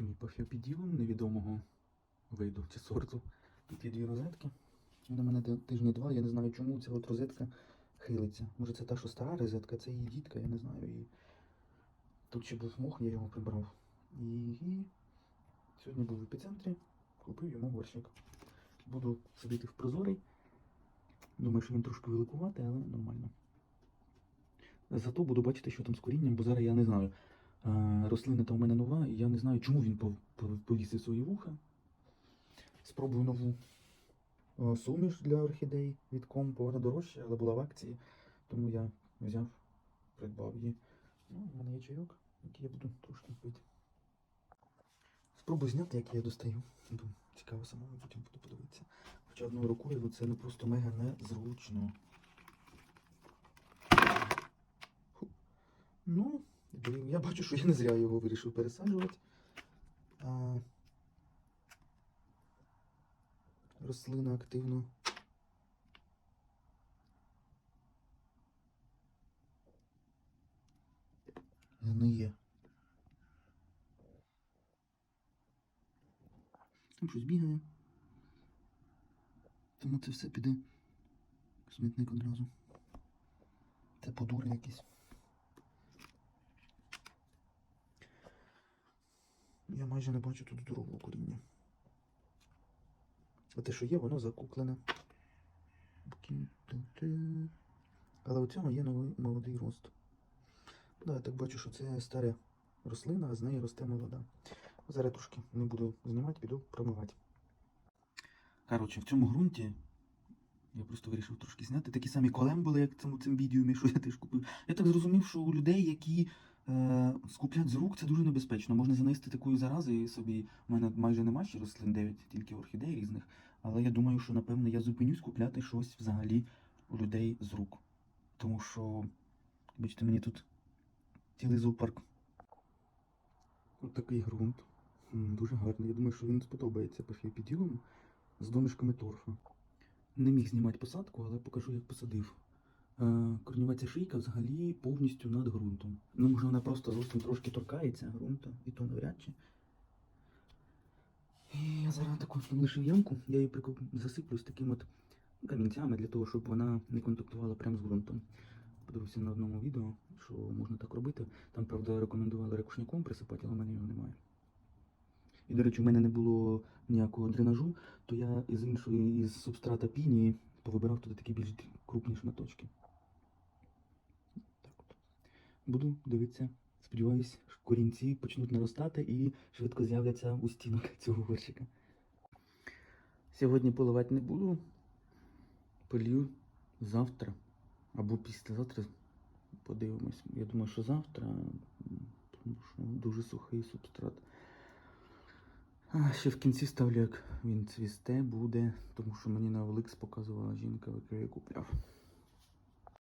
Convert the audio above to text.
Це мій невідомого виду чи сорту. Тут є дві розетки. До мене ти- тижні два, я не знаю, чому ця от розетка хилиться. Може це та, що стара розетка, це її дітка, я не знаю. І... Тут ще був мох, я його прибрав. І... і сьогодні був в епіцентрі, купив йому горщик. Буду садити в прозорий. Думаю, що він трошки великуватий, але нормально. Зато буду бачити, що там з корінням, бо зараз я не знаю. Е, Рослина та у мене нова, і я не знаю, чому він пов- пов- повісив свої вуха. Спробую нову е, суміш для орхідей від компу. Вона дорожча, але була в акції, тому я взяв, придбав її. Ну, у мене є чайок, який я буду трошки пити. Спробую зняти, як я достаю. Цікаво самому, потім буду подивитися. Хоча одною рукою це ну, просто мега незручно. Ну, блін, я бачу, що я не зря його вирішив пересаджувати. А... Рослина активно. Гниє. Там щось бігає. Тому це все піде смітник одразу. Це подури якісь. Я майже не бачу тут здорового коріння. А те, що є, воно закуклене. Але у цьому є новий молодий рост. Да, я так бачу, що це стара рослина, а з неї росте молода. Зараз трошки не буду знімати, піду промивати. Коротше, в цьому ґрунті я просто вирішив трошки зняти. Такі самі колем були, як в цим відео, що я теж купив. Я так зрозумів, що у людей, які скуплять з рук, це дуже небезпечно. Можна занести такою заразою собі. У мене майже нема ще рослин 9, тільки орхідей різних. Але я думаю, що напевно я зупинюсь купляти щось взагалі у людей з рук. Тому що, бачите, мені тут цілий зоопарк. Ось такий ґрунт. Дуже гарний. Я думаю, що він сподобається пафіопіділом з домішками торфа. Не міг знімати посадку, але покажу, як посадив. Е, Корнєва шийка взагалі повністю над ґрунтом. Ну, може, вона просто зовсім трошки торкається ґрунту, і то навряд чи. І я зараз таку лишив ямку, я її засиплю з такими от камінцями для того, щоб вона не контактувала прямо з ґрунтом. Подивився на одному відео, що можна так робити. Там, правда, рекомендували ракушняком присипати, але в мене його немає. І, до речі, у мене не було ніякого дренажу, то я із іншої, із субстрата пінії повибирав туди такі більш крупні шматочки. Буду дивитися. Сподіваюсь, корінці почнуть наростати і швидко з'являться у стінок цього горщика. Сьогодні поливати не буду. Полью завтра або післязавтра. Подивимось. Я думаю, що завтра, тому що дуже сухий субстрат. А, ще в кінці ставлю, як він цвісте буде, тому що мені на Оликс показувала жінка, яку я купляв.